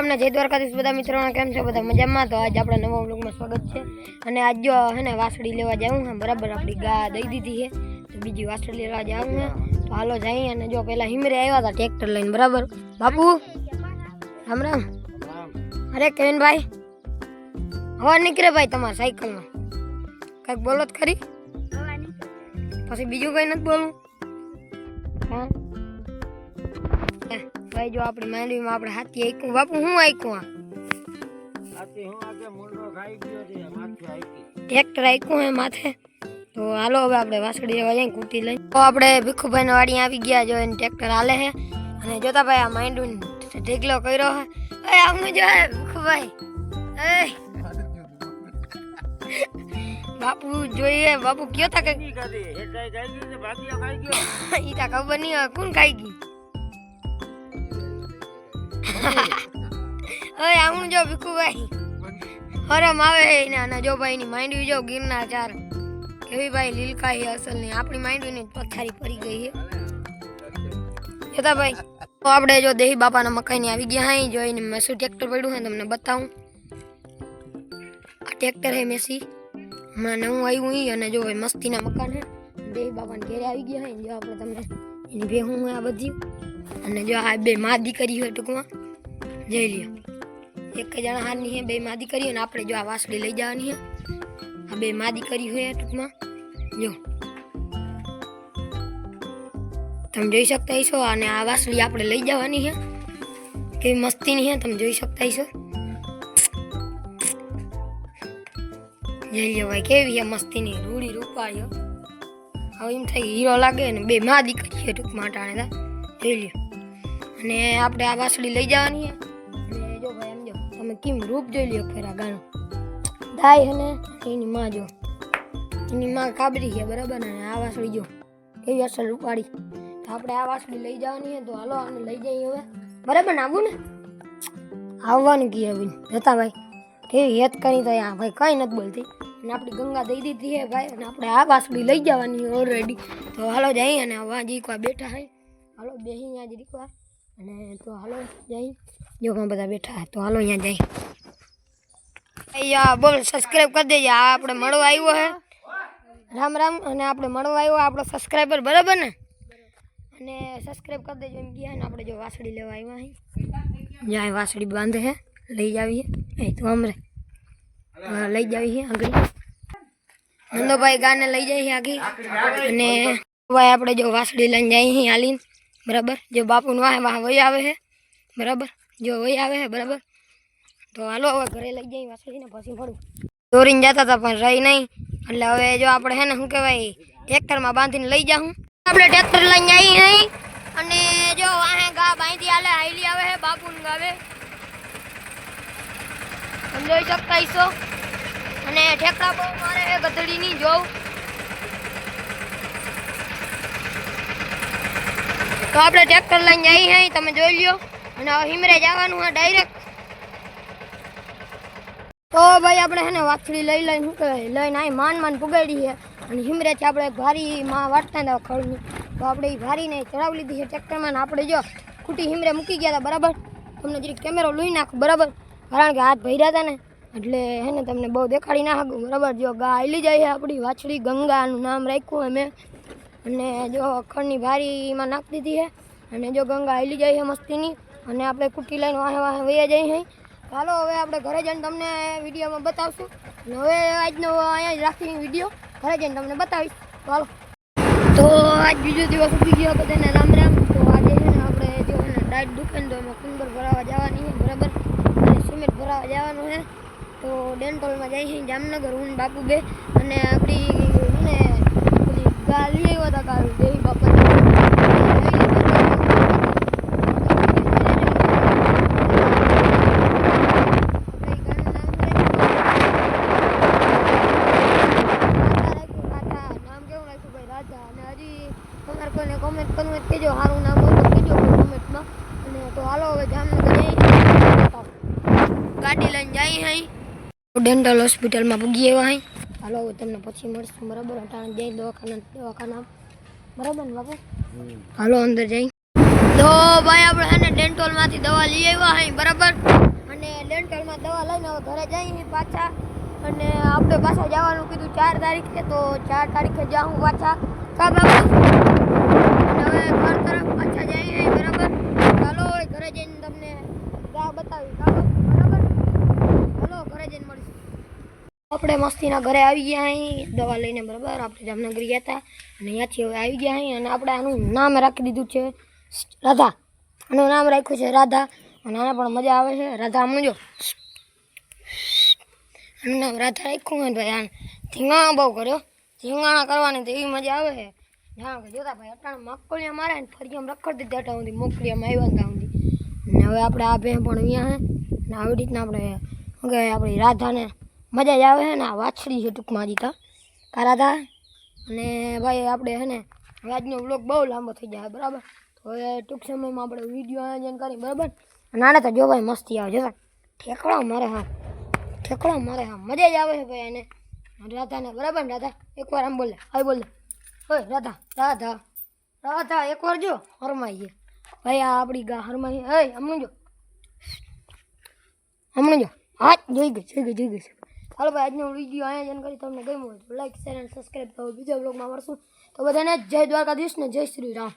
તમને જય દ્વારકાધીશ બધા મિત્રોને કેમ છે? બધા મજામાં? તો આજ આપણે નવા વ્લોગમાં સ્વાગત છે. અને આજ જો હે ને વાસળી લેવા જાઉં હા બરાબર આપણી ગા દઈ દીધી છે તો બીજી વાસળી લેવા જાઉં હે. તો હાલો જઈ અને જો પેલા હિમરે આવ્યા હતા ટ્રેક્ટર લઈને બરાબર? બાપુ? રામ રામ. અરે કેવિનભાઈ હવા નીકળે ભાઈ તમારા સાયકલમાં. કંઈક બોલો જ ખરી. પછી બીજું કંઈ નથી બોલવું હે, ભાઈ જો આપણી માંડવીમાં આપણે હાથી આઈકું બાપુ હું આઈકું આ? ટ્રેક્ટર આઈકું હે માથે. તો હાલો હવે આપણે વાસળી લેવા જઈએ કુટી લઈને તો આપણે ભીખુભાઈના વાડી આવી ગયા જો એને ટ્રેક્ટર હાલે છે. અને જોતા ભાઈ આ માંડવું ઢેગલો કર્યો હે એ આવું જો હે ભીખુભાઈ. એ. બાપુ જોઈએ બાપુ કયો તા કે ઈ તા ખબર નહીં હવે કોણ ખાઈ ગઈ હવે આવું જો ભીખુભાઈ, હરમ આવે ને અને જો ભાઈ ની માંડવી જો ગિરનાર ચાર. કેવી ભાઈ લીલકાઈ અસલની, આપણી માંડવી ની પથારી પડી ગઈ છે. જોતા ભાઈ, તો આપણે જો દેહી બાપાના મકાઈ ની આવી ગયા હાઈ જોઈને મેસી ટ્રેક્ટર પડ્યું છે તમને બતાવું. આ ટ્રેક્ટર હે મેસી. હમણાં નવું આવ્યું ઈ, અને જો ભાઈ મસ્તીના મકાન હે. દેહી બાપાને ઘેરે આવી ગયા હે જો આપણે તમને એની ભેહું હે આ બધી. અને જો આ બે મા દીકરી હોય ટૂંકમાં. જઈ લ્યો. એક જણા હારની હે, બે માદી કરી અને આપણે જો આ વાસળી લઈ જવાની હે. આ બે માદી કરી હોય ટૂંકમાં. જો. તમે જોઈ શકતા હશો, અને આ વાસળી આપણે લઈ જવાની છે કેવી મસ્તીની છે તમે જોઈ શકતા હશો. જઈ લ્યો ભાઈ, કેવી છે મસ્તીની, રૂડી રૂપાળીઓ. હવે એમ થાય હીરો લાગે ને બે માદી કરી છે ટૂંકમાં ટાણે જોઈ લ્યો. અને આપણે આ વાસળી લઈ જવાની જો તમે કેમ રૂપ જોઈ લ્યો ફેરા ગાનું થાય અને એની માં જો. એની માં કાબરી છે બરાબર ને આ વાસળી જો. કેવી અસર ઉપાડી તો આપણે આ વાસળી લઈ જવાની છે, તો હાલો આને લઈ જઈએ હવે. બરાબર ને આવું ને? આવવાનું કહે હવે? જતા ભાઈ કેવી હેત કરી તો આ ભાઈ કઈ નથી બોલતી. અને આપણી ગંગા દઈ દીધી હે ભાઈ, અને આપણે આ વાસળી લઈ જવાની ઓલરેડી તો હાલો જઈએ અને હવે જીકવા બેઠા હે. હાલો બેસી જ રીકવા. અને તો હાલો જઈ જો બધા બેઠા તો હાલો અહીંયા જઈ અહીંયા બોલ સબસ્ક્રાઈબ કરી દેજે. આપણે મળવા આવ્યો હે. રામ રામ, અને આપણે મળવા આવ્યો, આપણો સબસ્ક્રાઈબર બરાબર ને? અને સબસ્ક્રાઈબ કરી દેજો, એમ ગયા ને આપણે જો વાસળી લેવા આવ્યા અહીં જ્યાં વાસળી બાંધે હે, લઈ જાવીએ. અહીં તો અમરે. લઈ જાવી હે આગળ. નંદોભાઈ ગાને લઈ જાય છે આગી અને આપણે જો વાસળી લઈને જઈએ છીએ હાલીને. બરાબર? જો બાપુનું વાહ વાહ વહી આવે છે બરાબર? જો વહી આવે છે બરાબર? તો હાલો, હવે ઘરે લઈ જઈએ વાસળીને પછી મળું. દોરીને જતા હતા, પણ રહી નહીં. એટલે હવે જો આપણે હે ને, શું કહેવાય ટ્રેક્ટરમાં બાંધીને લઈ જાઉં આપણે ટ્રેક્ટર લઈને આવી નહીં. અને જો વાહે ગા બાંધી હાલે હાઈલી આવે છે બાપુને ગાવે તમે જોઈ શકતા અને ઠેકડા બહુ મારે ગધડી ગધડીની, જોઉં. તો આપણે ટ્રેક્ટર લઈને જઈએ અહીં તમે જોઈ લ્યો. અને હવે હિમરે જવાનું હોય ડાયરેક્ટ તો ભાઈ આપણે છે ને વાછડી લઈ લઈને શું કહેવાય, લઈને અહીં માન માન પુગાડી છે અને હિમરેથી આપણે એક ભારી માં વાટતા હતા ખળની. તો આપણે એ ભારીને ચડાવી લીધી છે ટ્રેક્ટરમાં આપણે જો ખૂટી હિમરે મૂકી ગયા હતા, બરાબર? તમને જરી કેમેરો લઈ નાખું, બરાબર? કારણ કે હાથ ભર્યા હતા ને, એટલે હે ને તમને બહુ દેખાડી ના બરાબર? જો ગા આયલી જાય છે આપણી વાછડી, ગંગાનું નામ રાખ્યું અમે અને જો ખડની ભારીમાં નાખી દીધી છે. અને જો ગંગા હેલી જાય છે મસ્તીની. અને આપણે કુટી લઈને વાહે વાહે વૈયા જઈએ છીએ ચાલો હવે આપણે ઘરે જઈને તમને વિડીયોમાં બતાવશું. હવે આજનો અહીંયા જ રાખી વીડિયો. ઘરે જઈને તમને બતાવીશ. ચાલો. તો આજ બીજો દિવસ ઉઠી ગયો બધાને રામ રામ. તો આજે છે ને આપણે જો ડાયટ દુકાન તો એમાં કુંબર ભરાવા જવાની છે, બરાબર? અને સિમેન્ટ ભરાવા જવાનું છે. તો ડેન્ટોલમાં જઈ છે જામનગર હું બાપુ બે અને આપણી પેલી ગાલી આવ્યા હતા કાલ દેવી કોમેન્ટ કરવું હોય કહેજો સારું નામ હોય તો કહેજો કોમેન્ટમાં અને તો હાલો હવે જામનગર ગાડી લઈને જાય અહીં ડેન્ટલ હોસ્પિટલમાં પૂગી એવા અહીં હાલો તમને પછી મળશું, બરાબર? અટાણે જઈ દવાખાના દવાખાના બરાબર ને બાપુ? હાલો, અંદર જઈ. તો ભાઈ, આપણે છે ને ડેન્ટોલમાંથી દવા લઈ આવ્યા અહીં બરાબર? અને ડેન્ટોલમાં દવા લઈને હવે ઘરે જઈને પાછા. અને આપણે પાછા જવાનું કીધું ચાર તારીખે, તો ચાર તારીખે જાઉં પાછા. કા બાપુ? હવે ઘર તરફ પાછા જઈએ બરાબર? ચાલો ઘરે જઈને તમને ગા બતાવી કા બાબુ બરાબર ચાલો ઘરે જઈને મળીશું આપણે મસ્તીના ઘરે આવી ગયા અહીં દવા લઈને બરાબર આપણે જામનગર ગયા હતા. અને અહીંયાથી હવે આવી ગયા અહીં અને આપણે આનું નામ રાખી દીધું છે રાધા. આનું નામ રાખ્યું છે રાધા. અને આને પણ મજા આવે છે. રાધા મૂજો આનું નામ રાધા રાખ્યું હોય ભાઈ આને ધીંગાણા બહુ કર્યો. ધીંગાણા કરવાની તો એવી મજા આવે છે. જાણ કે જોતા ભાઈ, અટાણે મગફળીયા મારે ને ફરી આમ રખડ દીધા હતા સુધી મગફળીયામાં આવ્યા હતા સુધી. અને હવે આપણે આ ભે પણ અહીંયા છે ને આવી રીતના આપણે આપણી રાધાને મજા જ આવે છે ને આ વાછડી છે ટૂંકમાં જીતા કા રાધા અને ભાઈ આપણે છે ને આજનો વ્લોગ બહુ લાંબો થઈ જાય, બરાબર? તો હવે ટૂંક સમયમાં આપણે વીડિયો આયોજન કરી, બરાબર? અને આને તો જો ભાઈ મસ્તી આવે, જો ઠેકડા મારે હા, ઠેકડા મારે હા. મજા જ આવે છે ભાઈ એને રાધાને, બરાબર ને રાધા? એકવાર આમ બોલે હા બોલે. ઓય, રાધા રાધા રાધા, એકવાર જો હરમાઈએ ભાઈ, આ આપણી ગા હરમાઈ હે હમણાં જો. હમણાં જો. હાથ જોઈ ગઈ જોઈ ગઈ જોઈ ગઈ. ચાલો ભાઈ, આજનો વીડિયો આયોજન કરી તમને ગમ્યું હોય તો લાઈક શેર અને સબસ્ક્રાઈબ કરો બીજા બ્લોગમાં મળશું. તો બધાને જય દ્વારકાધીશ ને જય શ્રી રામ.